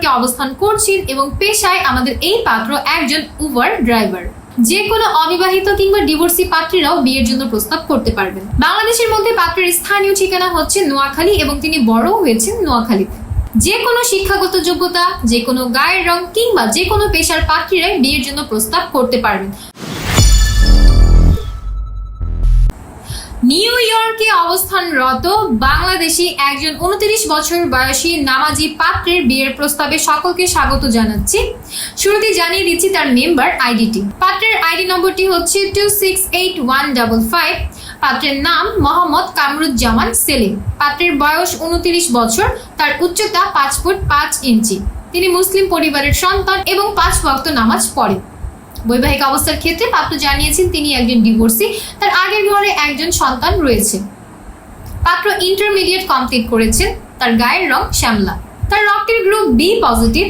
পার্কে অবস্থান করছেন এবং পেশায় আমাদের এই পাত্র একজন উবার ড্রাইভার যে কোনো অবিবাহিত কিংবা ডিভোর্সি পাত্রীরাও বিয়ের জন্য প্রস্তাব করতে পারবেন। বাংলাদেশের মধ্যে পাত্রের স্থানীয় ঠিকানা হচ্ছে নোয়াখালী এবং তিনি বড় হয়েছেন নোয়াখালীতে। যে কোনো শিক্ষাগত যোগ্যতা, যে কোনো গায়ের রং কিংবা যে কোনো পেশার পাত্রীরাই বিয়ের জন্য প্রস্তাব করতে পারবেন। নিউ ইয়র্কে অবস্থানরত বাংলাদেশি একজন উনত্রিশ বছর বয়সী নামাজি পাত্রের বিয়ের প্রস্তাবে সকলকে স্বাগত জানাচ্ছি। শুরুতে জানিয়ে দিচ্ছি তার মেম্বার আইডিটি। পাত্রের আইডি নম্বরটি হচ্ছে two six eight one double five পাত্রের নাম মোহাম্মদ কামরুজ্জামান সেলিম। পাত্রের বয়স উনত্রিশ বছর, তার উচ্চতা পাঁচ ফুট পাঁচ ইঞ্চি। তিনি মুসলিম পরিবারের সন্তান এবং পাঁচ ভক্ত নামাজ পড়েন বৈবাহিক অবস্থার ক্ষেত্রে পাত্র জানিয়েছেন, তিনি একজন ডিভোর্সি তার আগের ঘরে একজন সন্তান রয়েছে। পাত্র ইন্টারমিডিয়েট কমপ্লিট করেছেন, তার গায়ের রং শ্যামলা। তার রক্তের গ্রুপ বি পজিটিভ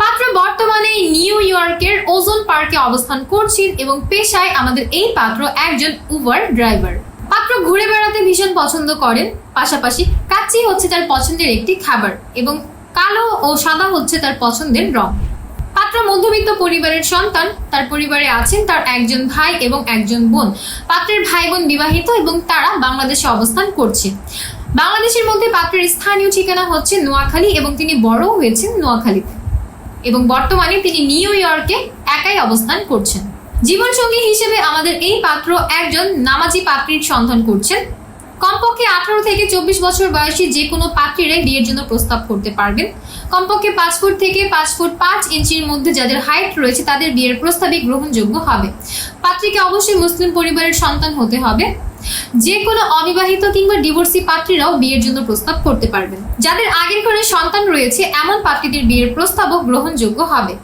পাত্র বর্তমানে নিউ ইয়র্কের ওজন পার্কে অবস্থান করছেন এবং পেশায় আমাদের এই পাত্র একজন উবার ড্রাইভার পাত্র ঘুরে বেড়াতে ভীষণ পছন্দ করেন, পাশাপাশি কাচ্চি হচ্ছে তার পছন্দের একটি খাবার এবং কালো ও সাদা হচ্ছে তার পছন্দের রং। মধ্যবিত্ত পরিবারের সন্তান, তার পরিবারে আছেন তার একজন ভাই এবং একজন বোন। পাত্রের ভাই বোন বিবাহিত এবং তারা বাংলাদেশে অবস্থান করছে। বাংলাদেশের মধ্যে পাত্রের স্থানীয় ঠিকানা হচ্ছে নোয়াখালী এবং তিনি বড় হয়েছেন নোয়াখালীতে এবং বর্তমানে তিনি নিউ ইয়র্কে একাই অবস্থান করছেন। জীবনসঙ্গী হিসেবে আমাদের এই পাত্র একজন নামাজি পাত্রীর সন্ধান করছেন। কমপক্ষে আঠারো থেকে চব্বিশ বছর বয়সী যে কোনো পাত্রীরাই বিয়ের জন্য প্রস্তাব করতে পারবেন। কমপক্ষে পাঁচ ফুট থেকে পাঁচ ফুট পাঁচ ইঞ্চির মধ্যে যাদের হাইট রয়েছে তাদের বিয়ের প্রস্তাবে গ্রহণযোগ্য হবে। পাত্রীকে অবশ্যই মুসলিম পরিবারের সন্তান হতে হবে। যে কোনো অবিবাহিত কিংবা ডিভোর্সি পাত্রীরাও বিয়ের জন্য প্রস্তাব করতে পারবেন। যাদের আগের ঘরে সন্তান রয়েছে, এমন পাত্রীদের বিয়ের প্রস্তাবও গ্রহণযোগ্য হবে।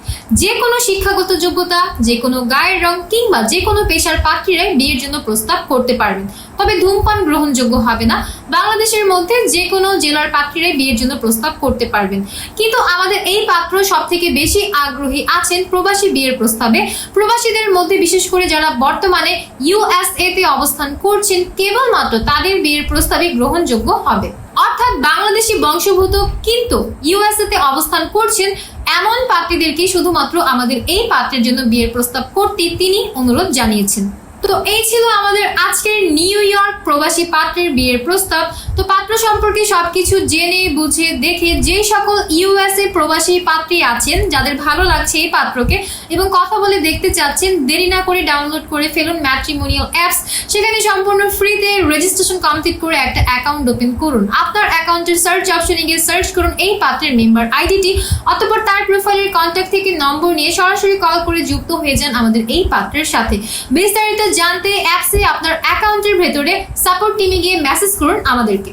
যে কোনো শিক্ষাগত যোগ্যতা যে কোনো গায়ের রং কিংবা যে কোনো পেশার পাত্রীরাই বিয়ের জন্য প্রস্তাব করতে পারবেন। তবে ধূমপান গ্রহণযোগ্য হবে না। বাংলাদেশের মধ্যে যে কোনো জেলার পাত্রীরাই বিয়ের জন্য প্রস্তাব করতে পারবেন। কিন্তু আমাদের এই পাত্র সব থেকে বেশি আগ্রহী আছেন প্রবাসী বিয়ের প্রস্তাবে। প্রবাসীদের মধ্যে বিশেষ করে যারা বর্তমানে ইউএসএ তে অবস্থান করছেন কেবলমাত্র তাদের বিয়ের প্রস্তাবে গ্রহণযোগ্য হবে। অর্থাৎ বাংলাদেশি বংশভূত কিন্তু ইউএসএতে অবস্থান করছেন এমন পাত্রীদেরকে শুধুমাত্র আমাদের এই পাত্রের জন্য বিয়ের প্রস্তাব করতে তিনি অনুরোধ জানিয়েছেন। তো এই ছিল আমাদের আজকের নিউ ইয়র্ক প্রবাসী পাত্রের বিয়ের প্রস্তাব। তো পাত্র সম্পর্কে সবকিছু জেনে, বুঝে, দেখে যে সকল ইউএসএ প্রবাসী পাত্রী আছেন, যাদের ভালো লাগছে এই পাত্রকে এবং কথা বলে দেখতে চাচ্ছেন, দেরি না করে ডাউনলোড করে ফেলুন ম্যাট্রিমোনিয়াল অ্যাপস। সেখানে সম্পূর্ণ ফ্রিতে রেজিস্ট্রেশন কমপ্লিট করে একটা অ্যাকাউন্ট ওপেন করুন। আপনার অ্যাকাউন্টের সার্চ অপশনে গিয়ে সার্চ করুন এই পাত্রের মেম্বার আইডিটি অতঃপর তার প্রোফাইলের কন্ট্যাক্ট থেকে নম্বর নিয়ে সরাসরি কল করে যুক্ত হয়ে যান আমাদের এই পাত্রের সাথে। বিস্তারিত জানতে অ্যাপসে আপনার অ্যাকাউন্টের ভেতরে সাপোর্ট টিমে গিয়ে মেসেজ করুন আমাদেরকে।